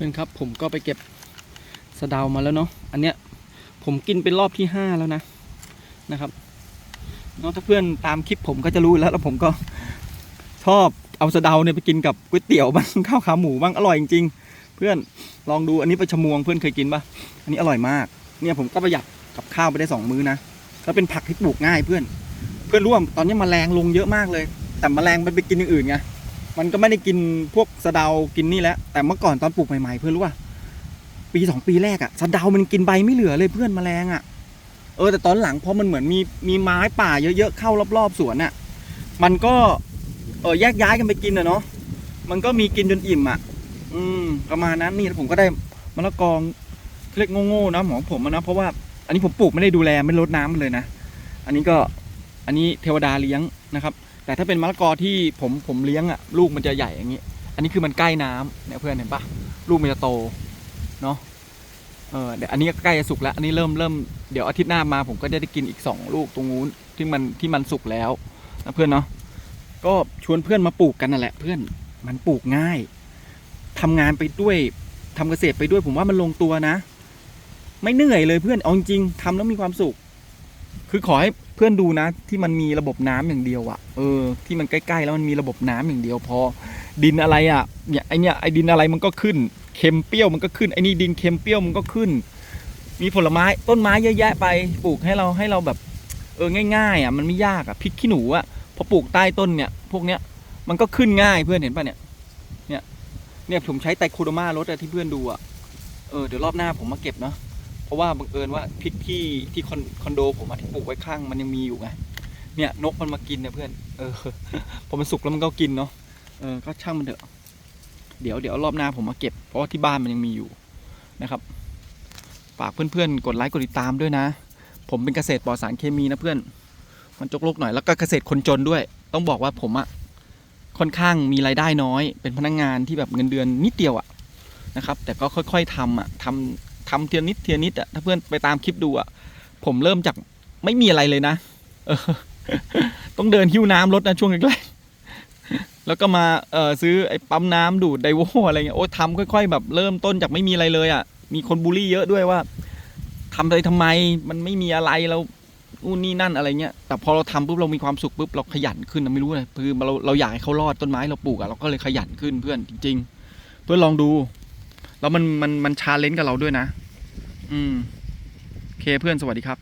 พื่อนครับผมก็ไปเก็บสะเดามาแล้วเนาะอันเนี้ยผมกินเป็นรอบที่ห้าแล้วนะนะครับเนาะถ้าเพื่อนตามคลิปผมก็จะรู้แล้วแล้วผมก็ชอบเอาสะเดาเนี่ยไปกินกับก๋วยเตี๋ยวบ้างข้าวขาหมูบ้างอร่อยจริงๆเพื่อนลองดูอันนี้ไปลาชมวงเพื่อนเคยกินปะอันนี้อร่อยมาก เนี่ยผมก็ประหยัดกับข้าวไปได้สองมื้อนะแล้วเป็นผักที่ปลูกง่ายเพื่อน เพื่อนรู้ว่าตอนนี้แมลงลงเยอะมากเลย แต่แมลงมันไปกินอย่างอื่นไง มันก็ไม่ได้กินพวกสะเดากินนี่แหล้วแต่เมื่อก่อนตอนปลูกใหม่ๆเพื่อนรู้ป่ะปีสองปีแรกอะสะเดามันกินใบไม่เหลือเลยเพื่อนมแมลงอะเออแต่ตอนหลังพอมันเหมือนมีมีไม้ป่าเยอะๆเข้ารอบๆสวนอะมันก็เออแยกย้ายกันไปกินอะเนาะมันก็มีกินจนอิ่มอะอืมประมาณนั้นนี่ผมก็ได้มะละกองเล็กโง่ๆนะของผมนะเพราะว่าอันนี้ผมปลูกไม่ได้ดูแลไม่ได้รดน้ำมันเลยนะ อันนี้ก็อันนี้เทวดาเลี้ยงนะครับ แต่ถ้าเป็นมะละกอที่ผมผมเลี้ยงอะลูกมันจะใหญ่อย่างนี้ อันนี้คือมันใกล้น้ำเนี่ยเพื่อนเห็นปะลูกมันจะโตเนาะเออเดี๋ยวอันนี้ใกล้จะสุกแล้ว อันนี้เริ่มเริ่มเดี๋ยวอาทิตย์หน้ามาผมก็จะได้กินอีกสองลูกตรงนู้นที่มันที่มันสุกแล้วนะเพื่อนเนาะก็ชวนเพื่อนมาปลูกกันนั่นแหละ เพื่อนมันปลูกง่ายทำงานไปด้วยทำเกษตรไปด้วยผมว่ามันลงตัวนะ ไม่เหนื่อยเลยเพื่อนเอาจริงทำแล้วมีความสุข คือขอให้เพื่อนดูนะ ที่มันมีระบบน้ำอย่างเดียวอะเออที่มันใกล้ๆแล้วมันมีระบบน้ำอย่างเดียวพอ ดินอะไรอะเนี่ยไอเนี่ยไอดินอะไรมันก็ขึ้นเค็มเปรี้ยวมันก็ขึ้นไอนี่ดินเค็มเปรี้ยวมันก็ขึ้น มีผลไม้ต้นไม้เยอะแยะไปปลูกให้เราให้เราแบบเออง่ายๆอะมันไม่ยากอะพริกขี้หนูอะพอปลูกใต้ต้นเนี่ยพวกเนี้ยมันก็ขึ้นง่ายเพื่อนเห็นปะเนี่ยเนี่ยเนี่ยผมใช้ไตโคโดมารถอะที่เพื่อนดูอะเออเดี๋ยวรอบหน้าผมมาเก็บเนาะ เพราะว่าบังเอิญว่าพริกที่ที่คอนคอนโดผมอะที่ปลูกไว้ข้างมันยังมีอยู่ไงเนี่ยนกมันมากินเนี่ยเพื่อน เออพอมันสุกแล้วมันก็กินเนาะเออก็ช่างมันเถอะเดี๋ยวเดี๋ยวรอบหน้าผมมาเก็บ เพราะว่าที่บ้านมันยังมีอยู่นะครับฝากเพื่อนๆ กดไลค์กดติดตามด้วยนะ ผมเป็นเกษตรปลอดสารเคมีนะเพื่อน มันจกโลกหน่อยแล้วก็เกษตรคนจนด้วย ต้องบอกว่าผมอะค่อนข้างมีรายได้น้อย เป็นพนักงงานที่แบบเงินเดือนนิดเดียวอะนะครับ แต่ก็ค่อย ๆทำอะทำ ทำเทียนิดเทียนิดอะถ้าเพื่อนไปตามคลิปดูอะผมเริ่มจากไม่มีอะไรเลยนะเออต้องเดินหิ้วน้ำรถนะช่วงแรกๆแล้วก็มาเออซื้อไอ้ปั๊มน้ำดูดไดโวอะไรเงี้ยโอ้ทำค่อย ๆ แบบเริ่มต้นจากไม่มีอะไรเลยอะมีคนบูลลี่เยอะด้วยว่าทำอะไรทำไมมันไม่มีอะไรเรานู่นนี่นั่นอะไรเงี้ย แต่พอเราทำปุ๊บเรามีความสุขปุ๊บเราขยันขึ้นนะไม่รู้เลยคือเราเราอยากให้เขารอดต้นไม้เราปลูกอะเราก็เลยขยันขึ้นเพื่อนจริง ๆ เพื่อนลองดู แล้วมันมันมันชาเลนจ์กับเราด้วยนะ อืม โอเคเพื่อนสวัสดีครับ